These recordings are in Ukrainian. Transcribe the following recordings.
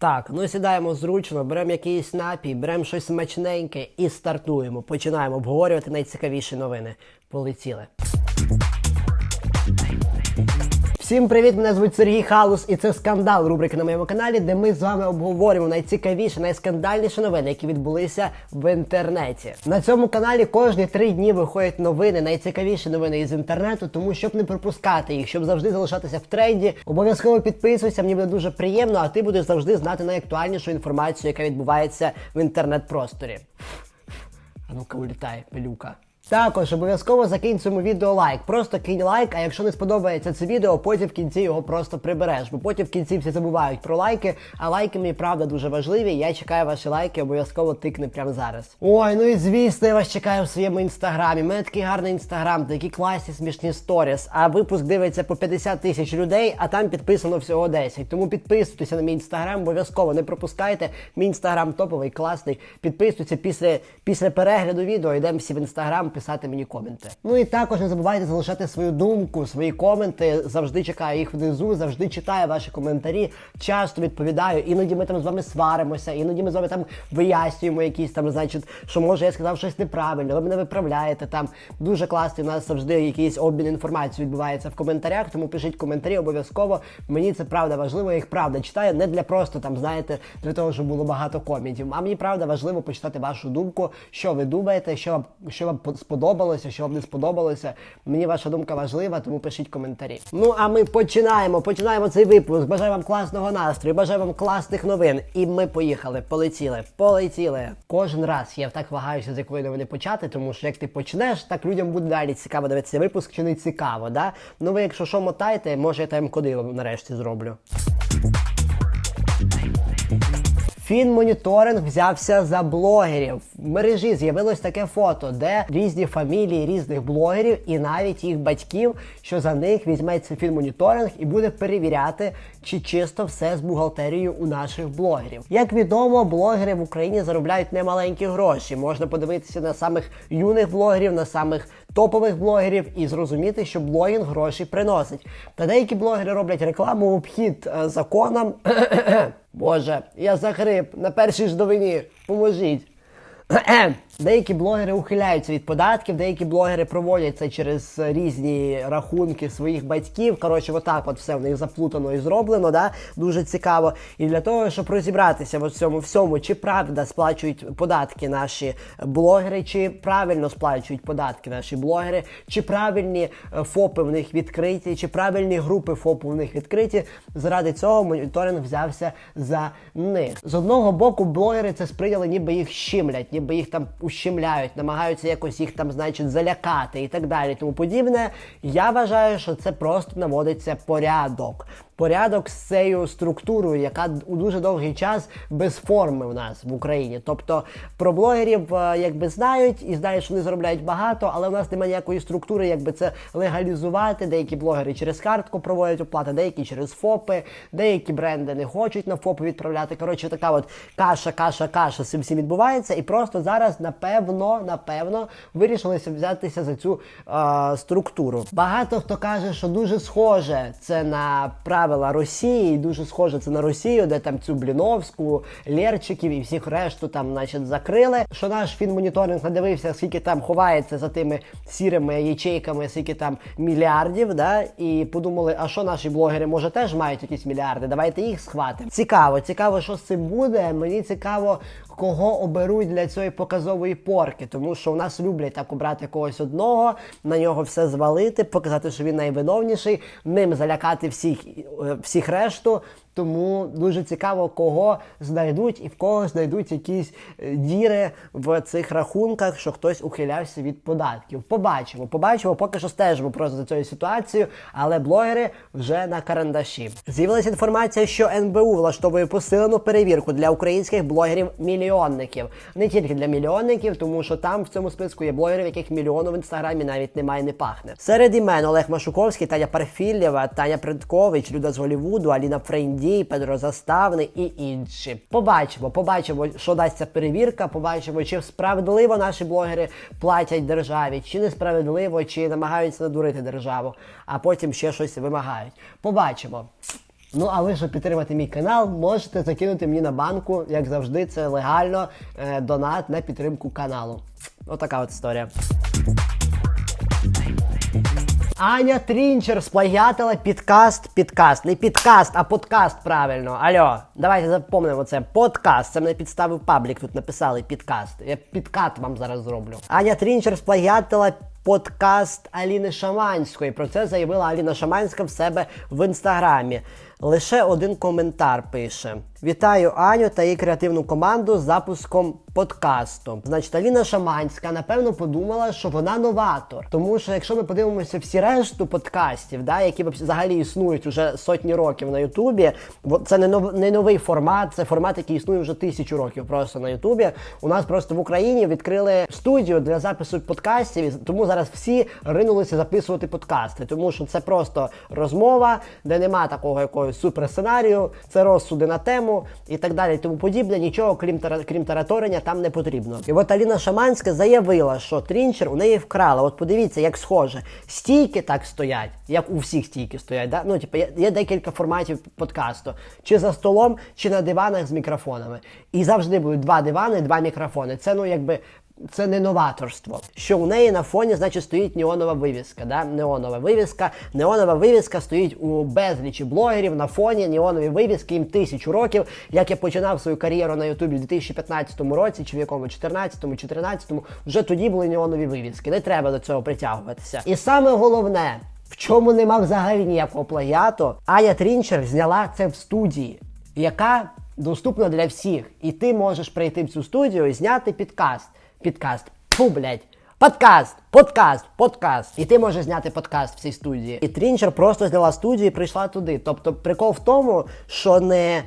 Так, ну сідаємо зручно, беремо якийсь напій, беремо щось смачненьке і стартуємо. Починаємо обговорювати найцікавіші новини. Полетіли. Всім привіт! Мене звуть Сергій Халус, і це скандал рубрики на моєму каналі, де ми з вами обговорюємо найцікавіші, найскандальніші новини, які відбулися в інтернеті. На цьому каналі кожні три дні виходять новини, найцікавіші новини із інтернету. Тому щоб не пропускати їх, щоб завжди залишатися в тренді, обов'язково підписуйся. Мені буде дуже приємно, а ти будеш завжди знати найактуальнішу інформацію, яка відбувається в інтернет-просторі. А ну-ка, улітай, пилюка. Також обов'язково закинь цьому відео лайк. Просто кинь лайк, а якщо не сподобається це відео, потім в кінці його просто прибереш. Бо потім в кінці всі забувають про лайки, а лайки мені правда дуже важливі. Я чекаю ваші лайки, обов'язково тикни прямо зараз. Ой, ну і звісно, я вас чекаю в своєму інстаграмі. Мене такий гарний інстаграм, такі класні смішні сторіс. А випуск дивиться по 50 тисяч людей, а там підписано всього 10. Тому підписуйтеся на мій інстаграм, обов'язково не пропускайте. Мій інстаграм топовий, класний. Підписуйтеся після, після перегляду відео. Йдемо всі в інстаграм писати мені коменти. Ну і також не забувайте залишати свою думку, свої коменти. Завжди чекаю їх внизу, завжди читаю ваші коментарі. Часто відповідаю. Іноді ми там з вами сваримося, іноді ми з вами там вияснюємо якісь там, значить, що може я сказав щось неправильно, ви мене виправляєте там. Дуже класний. У нас завжди якийсь обмін інформацією відбувається в коментарях. Тому пишіть коментарі обов'язково. Мені це правда важливо. Я їх правда читаю не для просто там, знаєте, для того, щоб було багато коментів. А мені правда важливо почитати вашу думку, що ви думаєте, що вам що вам сподобалося, що вам не сподобалося. Мені ваша думка важлива, тому пишіть коментарі. Ну а ми починаємо. Починаємо цей випуск. Бажаю вам класного настрою, бажаю вам класних новин. І ми поїхали, полетіли, полетіли. Кожен раз я так вагаюся, з якої новини почати, тому що як ти почнеш, так людям буде далі цікаво дивитися випуск чи не цікаво. Да? Ну ви, якщо що мотаєте, може я тайм-коди нарешті зроблю. Фінмоніторинг взявся за блогерів. В мережі з'явилось таке фото, де різні фамілії різних блогерів і навіть їх батьків, що за них візьметься фінмоніторинг і буде перевіряти, чи чисто все з бухгалтерією у наших блогерів. Як відомо, блогери в Україні заробляють немаленькі гроші. Можна подивитися на самих юних блогерів, на самих топових блогерів і зрозуміти, що блогінг гроші приносить. Та деякі блогери роблять рекламу в обхід е, законам. Боже, я захрип на першій ж новині. Поможіть. Деякі блогери ухиляються від податків, деякі блогери проводять це через різні рахунки своїх батьків. Коротше, отак от все в них заплутано і зроблено, да? дуже цікаво. І для того, щоб розібратися в цьому всьому, чи правда сплачують податки наші блогери, чи правильно сплачують податки наші блогери, чи правильні е, ФОПи в них відкриті, чи правильні групи ФОПу в них відкриті. Заради цього моніторинг взявся за них. З одного боку, блогери це сприйняли, ніби їх щемлять, ніби їх там ущемляють, намагаються якось їх там, значить, залякати і так далі. Тому подібне. Я вважаю, що це просто наводиться порядок. Порядок з цією структурою, яка у дуже довгий час без форми в нас в Україні. Тобто про блогерів е, якби знають і знають, що вони заробляють багато, але в нас немає ніякої структури, якби це легалізувати. Деякі блогери через картку проводять оплати, деякі через ФОПи, деякі бренди не хочуть на ФОПи відправляти. Коротше, така от каша, каша, каша з цим всім відбувається. І просто зараз, напевно, напевно, вирішилися взятися за цю е, структуру. Багато хто каже, що дуже схоже це на правила Росії, і дуже схоже це на Росію, де там цю Бліновську, Лєрчиків і всіх решту там, значить, закрили. Що наш фінмоніторинг надивився, скільки там ховається за тими сірими ячейками, скільки там мільярдів, да, і подумали, а що наші блогери може теж мають якісь мільярди? Давайте їх схватимо. Цікаво, цікаво, що з цим буде. Мені цікаво, кого оберуть для цієї показової порки, тому що у нас люблять так обрати когось одного, на нього все звалити, показати, що він найвиновніший, ним залякати всіх, е, всіх решту. Тому дуже цікаво, кого знайдуть і в кого знайдуть якісь е, діри в цих рахунках, що хтось ухилявся від податків. Побачимо, побачимо, поки що стежимо просто за цією ситуацією, але блогери вже на карандаші. З'явилася інформація, що НБУ влаштовує посилену перевірку для українських блогерів-мільйонників. Не тільки для мільйонників, тому що там в цьому списку є блогерів, яких мільйону в інстаграмі навіть немає, не пахне. Серед імен Олег Машуковський, Таня Парфілєва, Таня Предкович, Люда з Голівуду, Аліна Фрейндій, Петро Заставний і інші. Побачимо, побачимо, що дасть перевірка. Побачимо, чи справедливо наші блогери платять державі, чи несправедливо, чи намагаються надурити державу, а потім ще щось вимагають. Побачимо. Ну а ви, щоб підтримати мій канал, можете закинути мені на банку, як завжди, це легально е, донат на підтримку каналу. Отака от історія. Аня Трінчер сплагіатила підкаст, підкаст. Не підкаст, а подкаст правильно. Альо, давайте запомнимо це. Подкаст. Це мене підставив паблік. Тут написали підкаст. Я підкат вам зараз зроблю. Аня Трінчер сплагіатила подкаст Аліни Шаманської. Про це заявила Аліна Шаманська в себе в інстаграмі. Лише один коментар пише: Вітаю Аню та її креативну команду з запуском подкасту. Значить, Аліна Шаманська напевно подумала, що вона новатор. Тому що якщо ми подивимося всі решту подкастів, да, які взагалі існують уже сотні років на Ютубі, бо це не нов, не новий формат, це формат, який існує вже тисячу років просто на Ютубі. У нас просто в Україні відкрили студію для запису подкастів, і тому зараз всі ринулися записувати подкасти, тому що це просто розмова, де нема такого якогось суперсценарію, це розсуди на тему і так далі. і Тому подібне, нічого крім крім тараторення там не потрібно. І от Аліна Шаманська заявила, що трінчер у неї вкрала. От подивіться, як схоже. Стійки так стоять, як у всіх стійки стоять. Да? Ну, типу, є, є декілька форматів подкасту: чи за столом, чи на диванах з мікрофонами. І завжди будуть два дивани, два мікрофони. Це ну якби. Це не новаторство. Що у неї на фоні, значить, стоїть неонова вивіска. Да? Неонова вивіска. Неонова вивіска стоїть у безлічі блогерів на фоні неонові вивіски їм тисячу років. Як я починав свою кар'єру на Ютубі в 2015 році, чи в якому 14-му, 14-му, вже тоді були неонові вивіски. Не треба до цього притягуватися. І саме головне, в чому нема взагалі ніякого плагіату, Аня Трінчер зняла це в студії, яка доступна для всіх. І ти можеш прийти в цю студію і зняти підкаст. Підкаст. Фу, блядь. Подкаст, подкаст, подкаст. І ти можеш зняти подкаст в цій студії. І Трінчер просто зняла студію і прийшла туди. Тобто прикол в тому, що не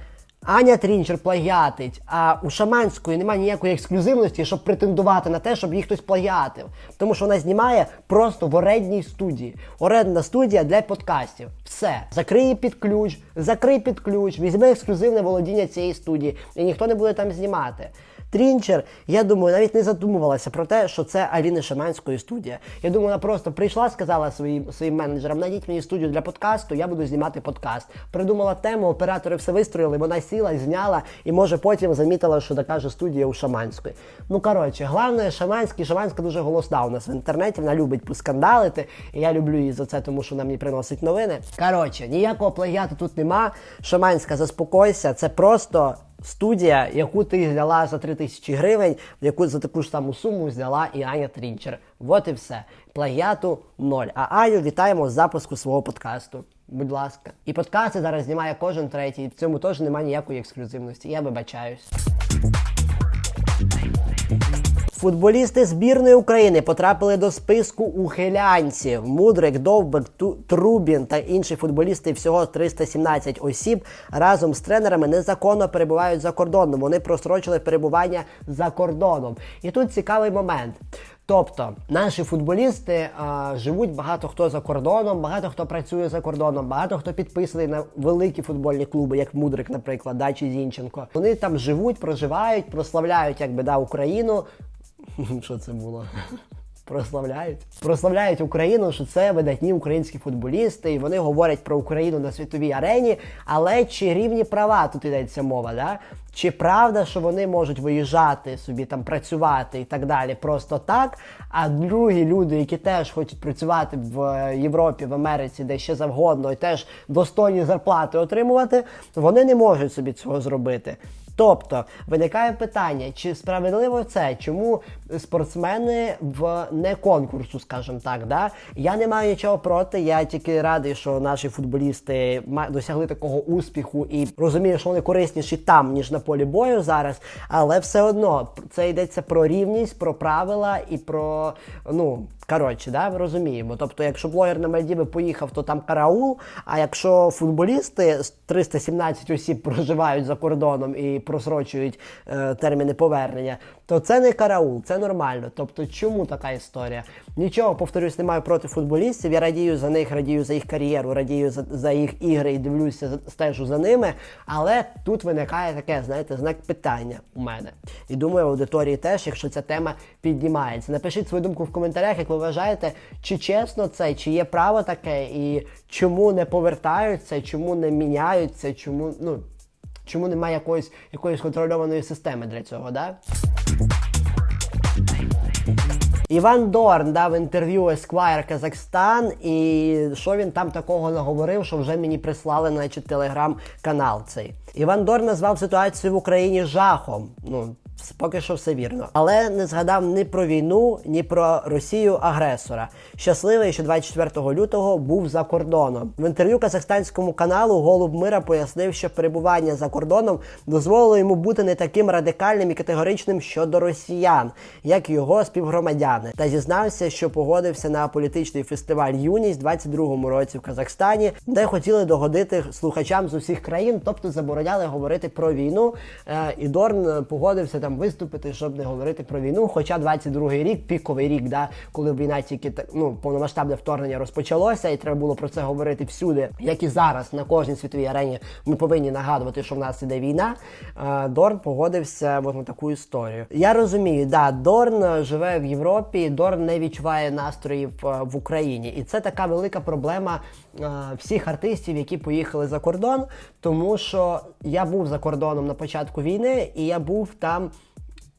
Аня Трінчер плагіатить, а у Шаманської немає ніякої ексклюзивності, щоб претендувати на те, щоб її хтось плагіатив. Тому що вона знімає просто в орендній студії. Орендна студія для подкастів. Все. Закрий під ключ, закрий під ключ, візьми ексклюзивне володіння цієї студії, і ніхто не буде там знімати. Трінчер, я думаю, навіть не задумувалася про те, що це Аліни Шаманської студія. Я думаю, вона просто прийшла, сказала своїм своїм менеджерам, найдіть мені студію для подкасту, я буду знімати подкаст. Придумала тему, оператори все вистроїли, вона сіла, зняла, і може потім замітила, що така ж студія у Шаманської. Ну коротше, головне, Шаманський, Шаманська дуже голосна у нас в інтернеті, вона любить поскандалити, і я люблю її за це, тому що вона мені приносить новини. Коротше, ніякого плагіату тут нема. Шаманська, заспокойся, це просто. Студія, яку ти взяла за 3 тисячі гривень, яку за таку ж саму суму взяла і Аня Трінчер. Вот і все. Плагіату ноль. А Аню вітаємо з запуску свого подкасту. Будь ласка. І подкасти зараз знімає кожен третій. В цьому теж немає ніякої ексклюзивності. Я вибачаюсь. Футболісти збірної України потрапили до списку ухилянців. Мудрик, Довбек, Ту- Трубін та інші футболісти всього 317 осіб разом з тренерами незаконно перебувають за кордоном. Вони просрочили перебування за кордоном. І тут цікавий момент. Тобто наші футболісти а, живуть багато хто за кордоном, багато хто працює за кордоном, багато хто підписаний на великі футбольні клуби, як Мудрик, наприклад, да, чи Зінченко. Вони там живуть, проживають, прославляють якби да Україну. Що це було? Прославляють. Прославляють Україну, що це видатні українські футболісти, і вони говорять про Україну на світовій арені. Але чи рівні права тут йдеться мова? Да? Чи правда, що вони можуть виїжджати собі там працювати і так далі просто так? А другі люди, які теж хочуть працювати в Європі, в Америці, де ще завгодно, і теж достойні зарплати отримувати, вони не можуть собі цього зробити. Тобто виникає питання, чи справедливо це, чому спортсмени в не конкурсу, скажімо так, да? я не маю нічого проти. Я тільки радий, що наші футболісти досягли такого успіху і розумію, що вони корисніші там, ніж на полі бою зараз. Але все одно це йдеться про рівність, про правила і про ну. Коротше, да, ми розуміємо. Тобто, якщо блогер на Мальдіви поїхав, то там караул. А якщо футболісти з 317 осіб проживають за кордоном і просрочують е, терміни повернення, то це не караул, це нормально. Тобто, чому така історія? Нічого, повторюсь, не маю проти футболістів. Я радію за них, радію за їх кар'єру, радію за, за їх ігри і дивлюся, стежу за ними. Але тут виникає таке, знаєте, знак питання у мене. І думаю, аудиторії теж, якщо ця тема піднімається. Напишіть свою думку в коментарях, як ви вважаєте, чи чесно це, чи є право таке, і чому не повертаються, чому не міняються, чому ну чому немає якоїсь якоїсь контрольованої системи для цього, да? Іван Дорн дав інтерв'ю Esquire Казахстан, і що він там такого наговорив, що вже мені прислали, значить, телеграм-канал цей. Іван Дорн назвав ситуацію в Україні жахом. Ну, Поки що все вірно, але не згадав ні про війну, ні про Росію агресора. Щасливий, що 24 лютого був за кордоном. В інтерв'ю казахстанському каналу Голуб Мира пояснив, що перебування за кордоном дозволило йому бути не таким радикальним і категоричним щодо росіян, як його співгромадяни, та зізнався, що погодився на політичний фестиваль Юність в 22-му році в Казахстані, де хотіли догодити слухачам з усіх країн, тобто забороняли говорити про війну. Е, І Дорн погодився там виступити, щоб не говорити про війну. Хоча 22-й рік, піковий рік, да, коли війна тільки так, ну повномасштабне вторгнення розпочалося, і треба було про це говорити всюди, як і зараз на кожній світовій арені. Ми повинні нагадувати, що в нас іде війна. Дорн погодився от на таку історію. Я розумію, да, Дорн живе в Європі, Дорн не відчуває настроїв е, в Україні, і це така велика проблема е, всіх артистів, які поїхали за кордон, тому що я був за кордоном на початку війни, і я був там.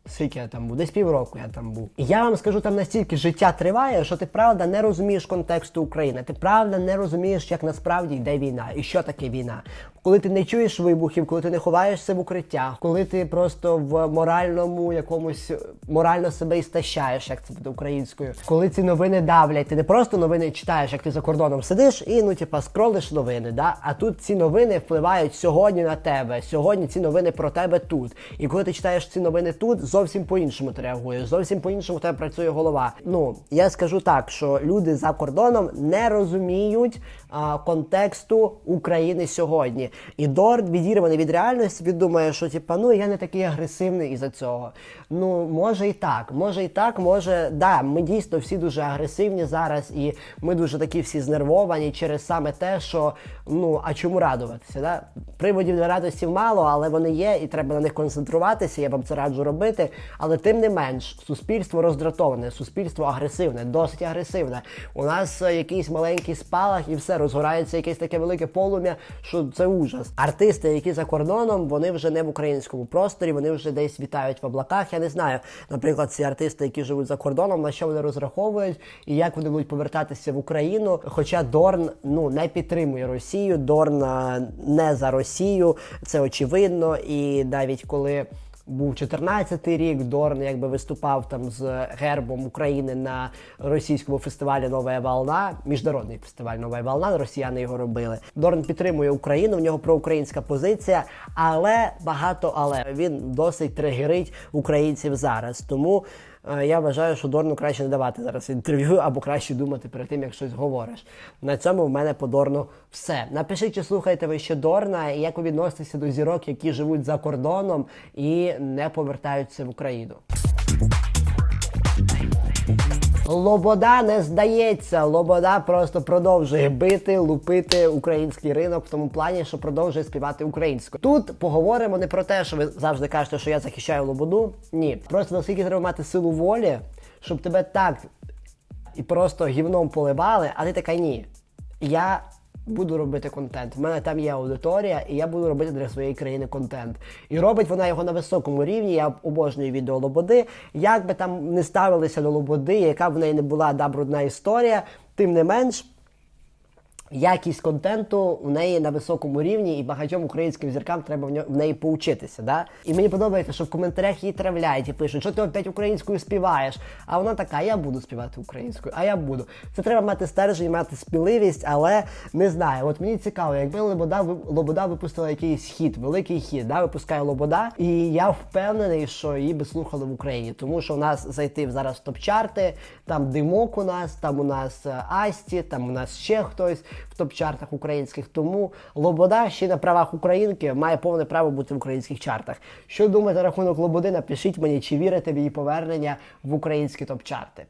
Скільки я там був? Десь півроку я там був. Я вам скажу, там настільки життя триває, що ти правда не розумієш контексту України. Ти правда не розумієш, як насправді йде війна і що таке війна. Коли ти не чуєш вибухів, коли ти не ховаєшся в укриттях, коли ти просто в моральному якомусь морально себе істощаєш, як це буде українською, коли ці новини давлять, ти не просто новини читаєш, як ти за кордоном сидиш і ну типа скролиш новини. Да? А тут ці новини впливають сьогодні на тебе. Сьогодні ці новини про тебе тут. І коли ти читаєш ці новини тут, зовсім по-іншому ти реагуєш, зовсім по-іншому тебе працює голова. Ну я скажу так, що люди за кордоном не розуміють а, контексту України сьогодні. І Дорн відірваний від реальності, він думає, що типа, ну я не такий агресивний із-за цього. Ну, може і так, може і так, може, да, ми дійсно всі дуже агресивні зараз, і ми дуже такі всі знервовані через саме те, що ну а чому радуватися? Да? Приводів для радості мало, але вони є, і треба на них концентруватися. Я вам це раджу робити. Але тим не менш, суспільство роздратоване, суспільство агресивне, досить агресивне. У нас е, якийсь маленький спалах, і все розгорається якесь таке велике полум'я, що це ужас. Артисти, які за кордоном, вони вже не в українському просторі, вони вже десь вітають в облаках. Я не знаю, наприклад, ці артисти, які живуть за кордоном, на що вони розраховують і як вони будуть повертатися в Україну. Хоча Дорн ну не підтримує Росію, Дорн не за Росію, це очевидно. І навіть коли був 14-й рік, Дорн якби виступав там з гербом України на російському фестивалі Нова Волна, міжнародний фестиваль Нова Волна, росіяни його робили. Дорн підтримує Україну, в нього проукраїнська позиція, але багато але він досить тригерить українців зараз. Тому я вважаю, що Дорну краще не давати зараз інтерв'ю або краще думати перед тим, як щось говориш. На цьому в мене по Дорну все. Напишіть, чи слухаєте ви ще Дорна, і як ви відноситеся до зірок, які живуть за кордоном і не повертаються в Україну. Лобода не здається. Лобода просто продовжує бити, лупити український ринок в тому плані, що продовжує співати українською. Тут поговоримо не про те, що ви завжди кажете, що я захищаю Лободу. Ні, просто наскільки треба мати силу волі, щоб тебе так і просто гівном поливали, а ти така ні. Я буду робити контент. У мене там є аудиторія, і я буду робити для своєї країни контент. І робить вона його на високому рівні. Я обожнюю відео Лободи. Як би там не ставилися до Лободи, яка б в неї не була да, брудна історія, тим не менш. Якість контенту у неї на високому рівні, і багатьом українським зіркам треба в, неї поучитися. Да? І мені подобається, що в коментарях її травляють і пишуть, що ти опять українською співаєш. А вона така, я буду співати українською, а я буду. Це треба мати стержень, мати сміливість, але не знаю. От мені цікаво, якби Лобода Лобода випустила якийсь хіт, великий хіт, да, випускає Лобода, і я впевнений, що її би слухали в Україні, тому що у нас зайти зараз топ-чарти, там димок у нас, там у нас е, Асті, там у нас ще хтось в топ-чартах українських. Тому Лобода ще на правах українки має повне право бути в українських чартах. Що думаєте рахунок Лободи? Напишіть мені, чи вірите в її повернення в українські топ-чарти.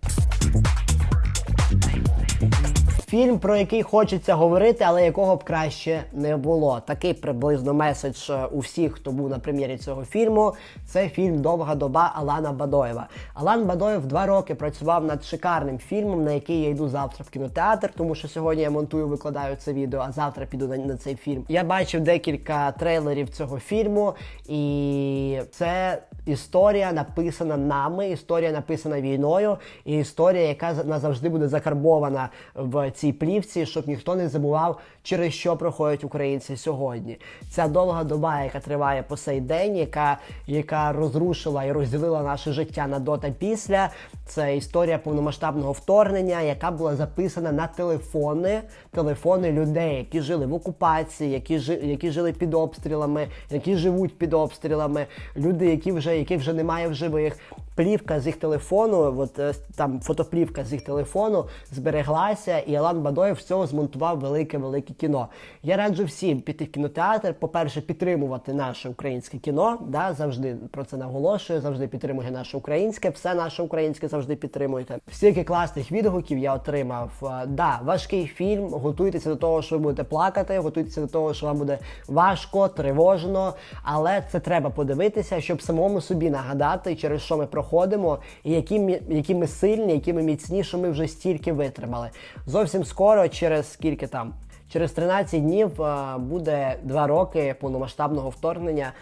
Фільм, про який хочеться говорити, але якого б краще не було. Такий приблизно меседж е, у всіх, хто був на прем'єрі цього фільму. Це фільм Довга доба Алана Бадоєва. Алан Бадоєв два роки працював над шикарним фільмом, на який я йду завтра в кінотеатр, тому що сьогодні я монтую, викладаю це відео, а завтра піду на, на цей фільм. Я бачив декілька трейлерів цього фільму, і це історія написана нами, історія написана війною, і історія, яка назавжди буде закарбована в цій плівці, щоб ніхто не забував, через що проходять українці сьогодні. Ця довга доба, яка триває по сей день, яка, яка розрушила і розділила наше життя на до та після. Це історія повномасштабного вторгнення, яка була записана на телефони, телефони людей, які жили в окупації, які, жи, які жили під обстрілами, які живуть під обстрілами, люди, які вже, яких вже немає в живих. Плівка з їх телефону, от е, там фотоплівка з їх телефону збереглася, і Алан Бадоєв з цього змонтував велике велике кіно. Я раджу всім піти в кінотеатр. По-перше, підтримувати наше українське кіно. Да, завжди про це наголошую. Завжди підтримуйте наше українське, все наше українське завжди підтримуйте. Стільки класних відгуків я отримав. Е, Да, важкий фільм. Готуйтеся до того, що ви будете плакати, готуйтеся до того, що вам буде важко, тривожно, але це треба подивитися, щоб самому собі нагадати, через що ми проходимо, і які, які ми сильні, які ми міцні, що ми вже стільки витримали. Зовсім скоро, через скільки там. Через 13 днів е, буде два роки повномасштабного вторгнення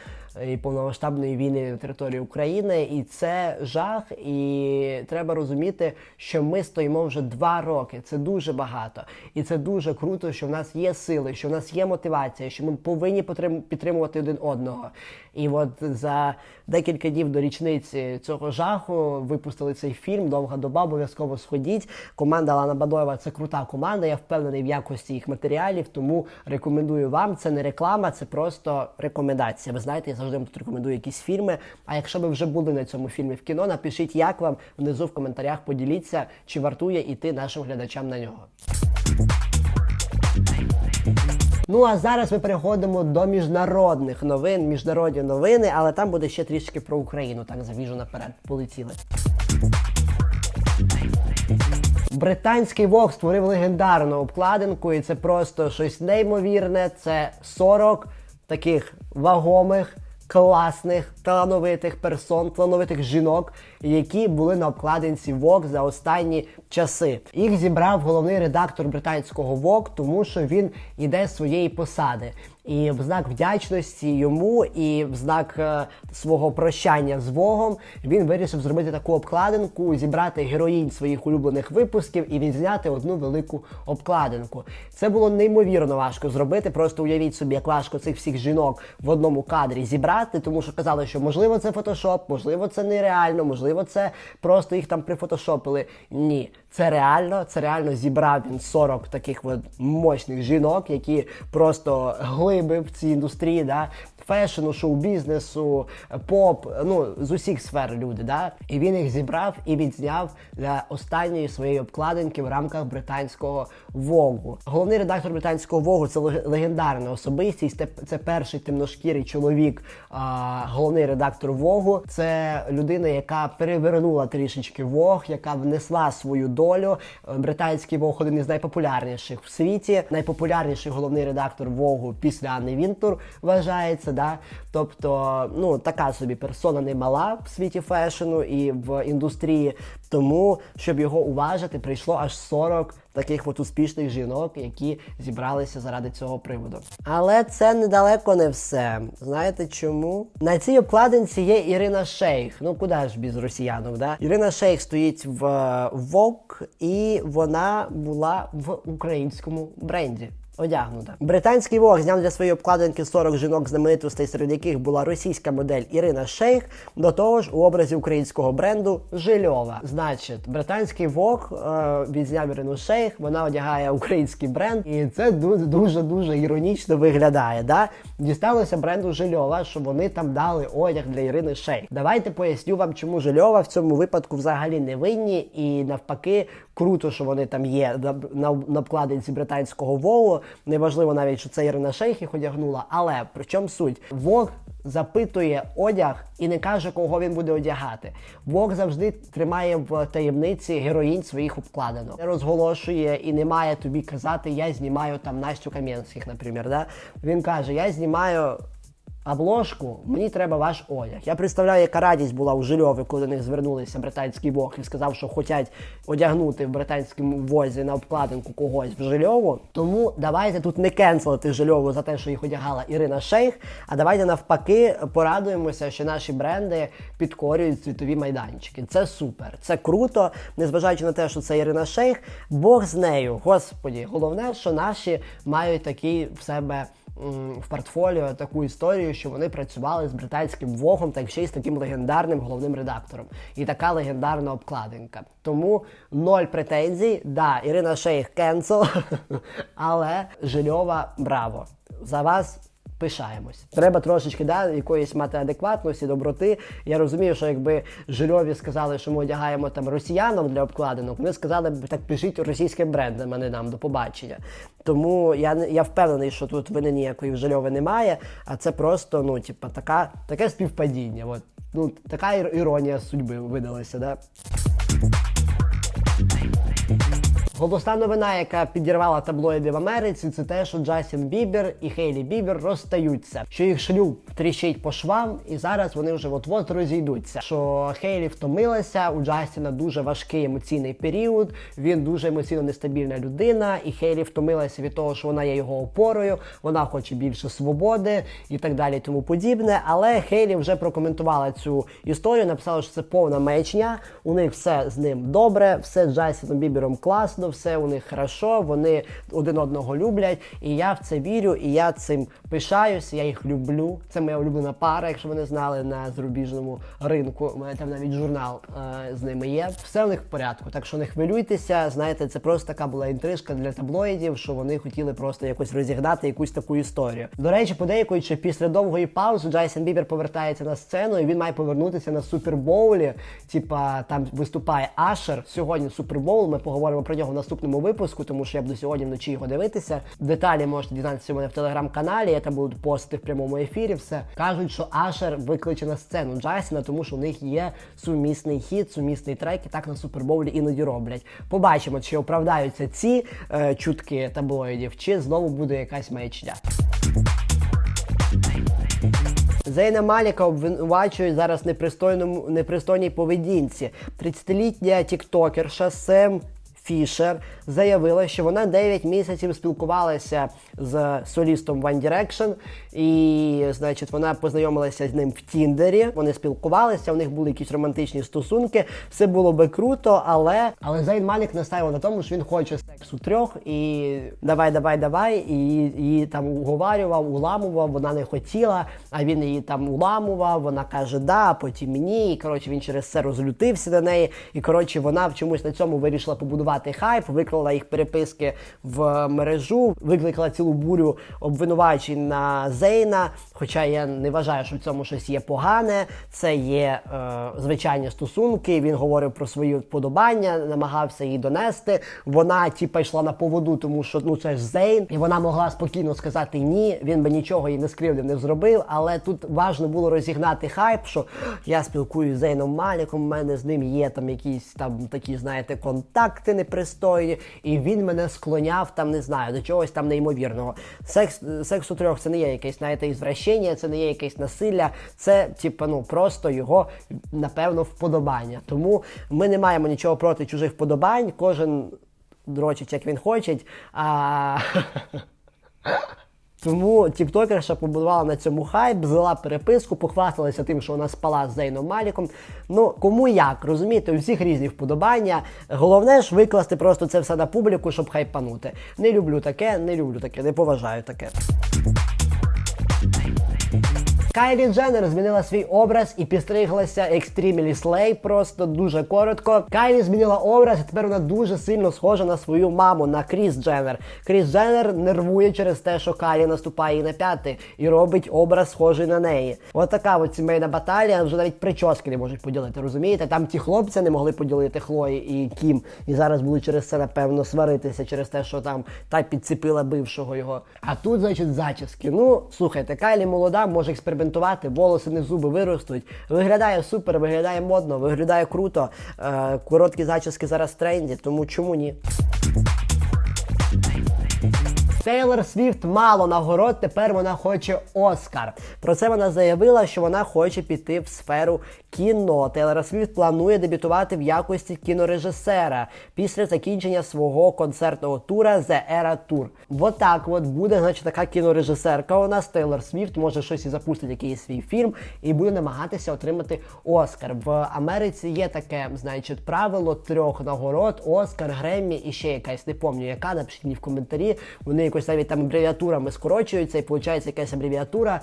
і повномасштабної війни на території України, і це жах. І треба розуміти, що ми стоїмо вже два роки. Це дуже багато, і це дуже круто, що в нас є сили, що в нас є мотивація, що ми повинні підтримувати один одного. І от за декілька днів до річниці цього жаху випустили цей фільм Довга доба. Обов'язково сходіть. Команда Лана Бадоєва це крута команда. Я впевнений в якості їх матеріалів, тому рекомендую вам. Це не реклама, це просто рекомендація. Ви знаєте, я завжди вам тут рекомендую якісь фільми. А якщо ви вже були на цьому фільмі в кіно, напишіть, як вам внизу в коментарях. Поділіться, чи вартує іти нашим глядачам на нього. Ну а зараз ми переходимо до міжнародних новин, міжнародні новини, але там буде ще трішки про Україну. Так завіжу наперед. Полетіли. Британський Вог створив легендарну обкладинку, і це просто щось неймовірне. Це 40 таких вагомих, класних, талановитих персон, талановитих жінок, які були на обкладинці Vogue за останні часи. Їх зібрав головний редактор британського Vogue, тому що він іде своєї посади. І в знак вдячності йому, і в знак е, свого прощання з Вогом він вирішив зробити таку обкладинку, зібрати героїнь своїх улюблених випусків і відзняти одну велику обкладинку. Це було неймовірно важко зробити. Просто уявіть собі, як важко цих всіх жінок в одному кадрі зібрати, тому що казали, що можливо це фотошоп, можливо, це нереально, можливо, це просто їх там прифотошопили. Ні, це реально, це реально зібрав він 40 таких от мощних жінок, які просто глиби в цій індустрії, да, фешену, шоу-бізнесу, поп, ну з усіх сфер люди. Да? І він їх зібрав і відзняв для останньої своєї обкладинки в рамках британського Вогу. Головний редактор британського Вогу це легендарна особистість. Це, перший темношкірий чоловік, а, головний редактор Вогу. Це людина, яка перевернула трішечки Вог, яка внесла свою долю. Е, Британський Вог один із найпопулярніших в світі. Найпопулярніший головний редактор Вогу після Анни Вінтур вважається. Да? Тобто, ну така собі персона немала в світі фешену і в індустрії. Тому, щоб його уважити, прийшло аж 40 таких от успішних жінок, які зібралися заради цього приводу. Але це недалеко не все. Знаєте чому? На цій обкладинці є Ірина Шейх. Ну куди ж без росіянок, да? Ірина Шейх стоїть в Vogue, і вона була в українському бренді. Одягнута. Британський Vogue зняв для своєї обкладинки 40 жінок знаменитостей, серед яких була російська модель Ірина Шейх, до того ж у образі українського бренду Жильова. Значить, британський Vogue е, відзняв Ірину Шейх, вона одягає український бренд, і це дуже дуже дуже іронічно виглядає. Да? Дісталося бренду Жильова, що вони там дали одяг для Ірини Шейх. Давайте поясню вам, чому Жильова в цьому випадку взагалі не винні, і навпаки, Круто, що вони там є на, на, обкладинці британського Вову. Неважливо навіть, що це Ірина Шейх їх одягнула. Але при чому суть? Вог запитує одяг і не каже, кого він буде одягати. Вог завжди тримає в таємниці героїнь своїх обкладинок. Не розголошує і не має тобі казати, я знімаю там Настю Кам'янських, наприклад. Да? Він каже, я знімаю. Обложку, мені треба ваш одяг. Я представляю, яка радість була у Жильові, коли до них звернулися британський Вог і сказав, що хочуть одягнути в британському возі на обкладинку когось в Жильову. Тому давайте тут не кенселити Жильову за те, що їх одягала Ірина Шейх. А давайте навпаки порадуємося, що наші бренди підкорюють світові майданчики. Це супер, це круто, незважаючи на те, що це Ірина Шейх. Бог з нею. Господі, головне, що наші мають такий в себе в портфоліо таку історію, що вони працювали з британським вогом, так ще й з таким легендарним головним редактором. І така легендарна обкладинка. Тому ноль претензій. Да, Ірина Шейх кенсел, але Жильова браво. За вас. Пишаємось. Треба трошечки да, якоїсь мати адекватності, доброти. Я розумію, що якби Жильові сказали, що ми одягаємо там росіянам для обкладинок, вони сказали б так пишіть російським брендам, а не нам до побачення. Тому я я впевнений, що тут вини ніякої в Жильові немає, а це просто ну, типа, така, таке співпадіння. От. Ну, така ір- іронія судьби видалася. Да? Голосна новина, яка підірвала таблоїди в Америці, це те, що Джастін Бібер і Хейлі Бібер розстаються, що їх шлюб тріщить по швам, і зараз вони вже от-от розійдуться. Що Хейлі втомилася, у Джастіна дуже важкий емоційний період. Він дуже емоційно нестабільна людина, і Хейлі втомилася від того, що вона є його опорою, вона хоче більше свободи і так далі, тому подібне. Але Хейлі вже прокоментувала цю історію, написала, що це повна маячня. У них все з ним добре, все з Джастіном Бібером класно, все у них хорошо, вони один одного люблять. І я в це вірю, і я цим пишаюся, я їх люблю. Це моя улюблена пара, якщо ви не знали на зарубіжному ринку. У мене там навіть журнал е, з ними є. Все у них в порядку. Так що не хвилюйтеся. Знаєте, це просто така була інтрижка для таблоїдів, що вони хотіли просто якось розігнати якусь таку історію. До речі, подейкуючи, після довгої паузи Джайсон Бібер повертається на сцену, і він має повернутися на супербоулі. Типа там виступає Ашер. Сьогодні супербоул. Ми поговоримо про нього в наступному випуску, тому що я буду сьогодні вночі його дивитися. Деталі можете дізнатися у мене в телеграм-каналі. Я там буду постити в прямому ефірі. Все кажуть, що Ашер викличе на сцену Джайсона, тому що у них є сумісний хід, сумісний трек, і так на супербоулі іноді роблять. Побачимо, чи оправдаються ці е, чутки таблоїдів, чи знову буде якась маячня. Зейна Маліка обвинувачують зараз непристойному непристойній поведінці. 30-літня тіктокерша Сем Фішер заявила, що вона 9 місяців спілкувалася з солістом One Direction, і, значить, вона познайомилася з ним в Тіндері. Вони спілкувалися, у них були якісь романтичні стосунки. Все було би круто, але але Зейн Малік настаивав на тому, що він хоче сексу трьох і давай, давай, давай. І її там уговарював, уламував. Вона не хотіла, а він її там уламував. Вона каже, да, а потім ні. І коротше він через це розлютився на неї. І коротше, вона в чомусь на цьому вирішила побудувати хайп, виклала їх переписки в мережу, викликала цілу бурю обвинувачень на Зейна. Хоча я не вважаю, що в цьому щось є погане. Це є е, звичайні стосунки. Він говорив про свої вподобання, намагався її донести. Вона типа йшла на поводу, тому що ну це ж Зейн, і вона могла спокійно сказати ні. Він би нічого їй не скривдив, не зробив. Але тут важливо було розігнати хайп, що я спілкуюся з Зейном Маліком. У мене з ним є там якісь там такі, знаєте, контакти непристойні, і він мене склоняв там, не знаю, до чогось там неймовірного. Секс секс у трьох це не є якесь, знаєте, ізвращення, це не є якесь насилля, це типа ну просто його напевно вподобання. Тому ми не маємо нічого проти чужих вподобань. Кожен дрочить, як він хоче. А... Тому тіктокерша побудувала на цьому хайп, взяла переписку, похвасталася тим, що вона спала з Зейном Маліком. Ну кому як, розумієте, у всіх різні вподобання. Головне ж викласти просто це все на публіку, щоб хайпанути. Не люблю таке, не люблю таке, не поважаю таке. Кайлі Дженнер змінила свій образ і підстриглася екстремілі слей, просто дуже коротко. Кайлі змінила образ, і тепер вона дуже сильно схожа на свою маму, на Кріс Дженнер. Кріс Дженнер нервує через те, що Кайлі наступає на п'яти і робить образ схожий на неї. От така от сімейна баталія, вже навіть прически не можуть поділити. Розумієте? Там ті хлопці не могли поділити Хлої і Кім, і зараз будуть через це напевно сваритися через те, що там та підцепила бившого його. А тут, значить, зачіски. Ну слухайте, Кайлі молода, може експериментувати, волоси не зуби виростуть. Виглядає супер, виглядає модно, виглядає круто. Е, короткі зачіски зараз в тренді, тому чому ні? Тейлор Свіфт мало нагород, тепер вона хоче Оскар. Про це вона заявила, що вона хоче піти в сферу кіно. Тейлор Свіфт планує дебютувати в якості кінорежисера після закінчення свого концертного тура The Era Tour. Вот так от буде, значить, така кінорежисерка. У нас Тейлор Свіфт може щось і запустить якийсь свій фільм і буде намагатися отримати Оскар. В Америці є таке, значить, правило трьох нагород: Оскар, Греммі і ще якась. Не пам'ятаю, яка напишіть мені в коментарі. Вони якось навіть там абревіатурами скорочуються, і виходить якась абревіатура,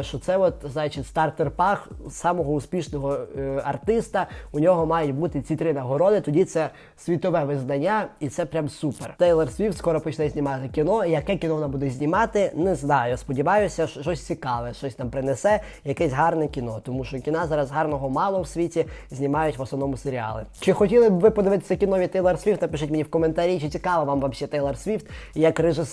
що це от, значить, стартер пах самого успішного е, артиста. У нього мають бути ці три нагороди. Тоді це світове визнання, і це прям супер. Тейлор Свіфт скоро почне знімати кіно. Яке кіно вона буде знімати, не знаю. Сподіваюся, що щось цікаве, щось там принесе, якесь гарне кіно. Тому що кіна зараз гарного мало в світі знімають в основному серіали. Чи хотіли б ви подивитися кіно від Тейлор Свіфт? Напишіть мені в коментарі, чи цікаво вам взагалі Тейлор Свіфт як режисер.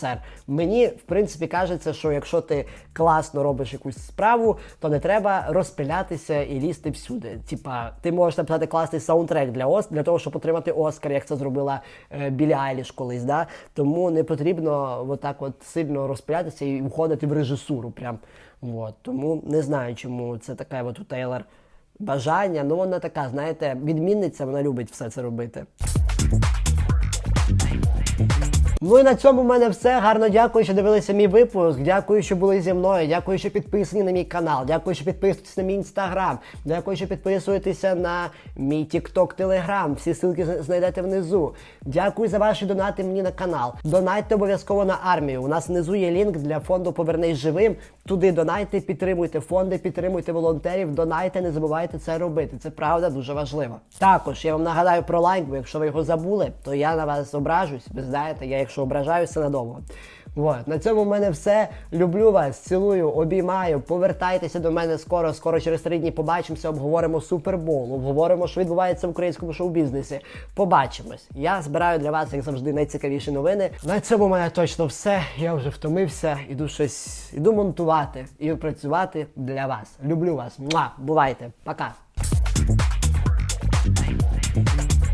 Мені в принципі кажеться, що якщо ти класно робиш якусь справу, то не треба розпилятися і лізти всюди. Типа, ти можеш написати класний саундтрек для Ос для того, щоб отримати Оскар, як це зробила е, Білі Айліш колись. Да? Тому не потрібно отак от сильно розпилятися і входити в режисуру. Прям. От. Тому не знаю, чому це таке от у Тейлор бажання. Ну вона така, знаєте, відмінниця, вона любить все це робити. Ну і на цьому в мене все. Гарно дякую, що дивилися мій випуск. Дякую, що були зі мною. Дякую, що підписані на мій канал. Дякую, що підписуєтесь на мій інстаграм. Дякую, що підписуєтеся на мій тікток, телеграм. Всі ссылки знайдете внизу. Дякую за ваші донати мені на канал. Донайте обов'язково на армію. У нас внизу є лінк для фонду Повернись живим. Туди донайте, підтримуйте фонди, підтримуйте волонтерів, донайте, не забувайте це робити. Це правда дуже важливо. Також я вам нагадаю про лайк, бо якщо ви його забули, то я на вас ображусь. Ви знаєте, я якщо ображаюся надовго. Вот. На цьому в мене все. Люблю вас, цілую, обіймаю. Повертайтеся до мене скоро. Скоро через три дні побачимося. Обговоримо супербол, обговоримо, що відбувається в українському шоу-бізнесі. Побачимось. Я збираю для вас, як завжди, найцікавіші новини. На цьому в мене точно все. Я вже втомився. Іду щось іду монтувати і працювати для вас. Люблю вас. Муа! Бувайте. Пока.